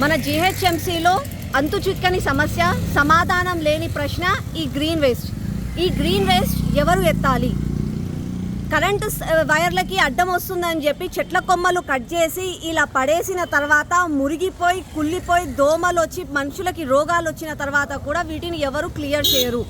మన జిహెచ్ఎంసీలో అంతు చిక్కని సమస్య సమాధానం లేని ప్రశ్న ఈ గ్రీన్ వేస్ట్ ఈ గ్రీన్ వేస్ట్ ఎవరు ఎత్తాలి? కరెంటు వైర్లకి అడ్డం వస్తుందని చెప్పి చెట్ల కొమ్మలు కట్ చేసి ఇలా పడేసిన తర్వాత మురిగిపోయి కుళ్ళిపోయి దోమలు వచ్చి మనుషులకి రోగాలు వచ్చిన తర్వాత కూడా వీటిని ఎవరు క్లియర్ చేయరు.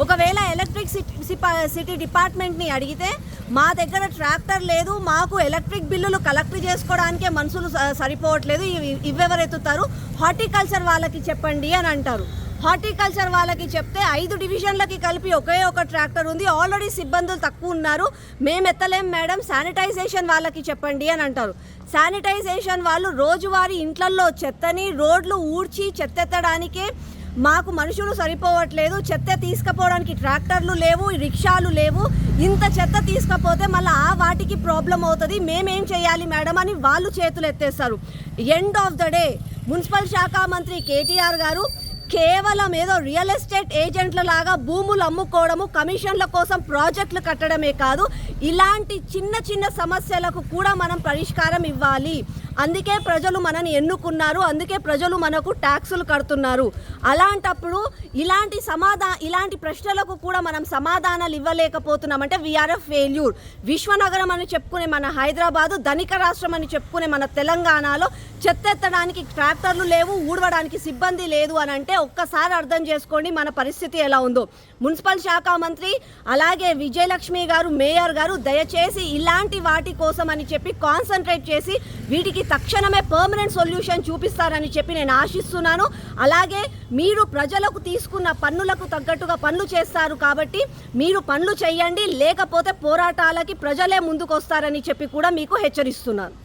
ఒకవేళ ఎలక్ట్రిక్ సిటీ సిపా- సిటీ డిపార్ట్మెంట్ని అడిగితే మా దగ్గర ట్రాక్టర్ లేదు మాకు ఎలక్ట్రిక్ బిల్లులు కలెక్ట్ చేసుకోవడానికే మనుషులు సరిపోవట్లేదు ఇవి- ఇవెవరు ఎత్తుతారు హార్టికల్చర్ వాళ్ళకి చెప్పండి అని అంటారు. హార్టికల్చర్ వాళ్ళకి చెప్తే ఐదు డివిజన్లకి కలిపి ఒకే ఒక ట్రాక్టర్ ఉంది ఆల్రెడీ సిబ్బందులు తక్కువ ఉన్నారు మేము ఎత్తలేం మేడం శానిటైజేషన్ వాళ్ళకి చెప్పండి అని అంటారు. శానిటైజేషన్ వాళ్ళు రోజువారీ ఇంట్లల్లో చెత్తని రోడ్లు ఊడ్చి చెత్తెత్తడానికే మాకు మనుషులు సరిపోవట్లేదు చెత్త తీసుకుపోవడానికి ట్రాక్టర్లు లేవు రిక్షాలు లేవు. ఇంత చెత్త తీసుకపోతే మళ్ళీ ఆ వాటికి ప్రాబ్లం అవుతుంది. మేమేం చేయాలి మేడం అని వాళ్ళు చేతులు ఎత్తేస్తారు. End of the day municipal శాఖ మంత్రి కేటీఆర్ గారు కేవలం ఏదో రియల్ ఎస్టేట్ ఏజెంట్ల లాగా భూములు అమ్ముకోవడము కమిషన్ల కోసం ప్రాజెక్టులు కట్టడమే కాదు ఇలాంటి చిన్న చిన్న సమస్యలకు కూడా మనం పరిష్కారం ఇవ్వాలి. అందుకే ప్రజలు మనని ఎన్నుకున్నారు అందుకే ప్రజలు మనకు ట్యాక్సులు కడుతున్నారు. అలాంటప్పుడు ఇలాంటి సమాధా ఇలాంటి ప్రశ్నలకు కూడా మనం సమాధానాలు ఇవ్వలేకపోతున్నాం. అంటే వీఆర్ ఎ ఫెయిల్యూర్ విశ్వనగరం అని చెప్పుకునే మన హైదరాబాదు ధనిక రాష్ట్రం అని చెప్పుకునే మన తెలంగాణలో చెత్తెత్తడానికి ట్రాక్టర్లు లేవు ఊడవడానికి సిబ్బంది లేదు అని అంటే ఒక్కసారి అర్థం చేసుకోండి మన పరిస్థితి ఎలా ఉందో. మున్సిపల్ శాఖ మంత్రి అలాగే విజయలక్ష్మి గారు మేయర్ గారు దయచేసి ఇలాంటి వాటి కోసం అని చెప్పి కాన్సన్ట్రేట్ చేసి వీటికి తక్షణమే పర్మనెంట్ సొల్యూషన్ చూపిస్తారని చెప్పి నేను ఆశిస్తున్నాను. అలాగే మీరు ప్రజలకు తీసుకున్న పన్నులకు తగ్గట్టుగా పనులు చేస్తారు కాబట్టి మీరు పనులు చేయండి లేకపోతే పోరాటాలకి ప్రజలే ముందుకొస్తారని చెప్పి కూడా మీకు హెచ్చరిస్తున్నాను.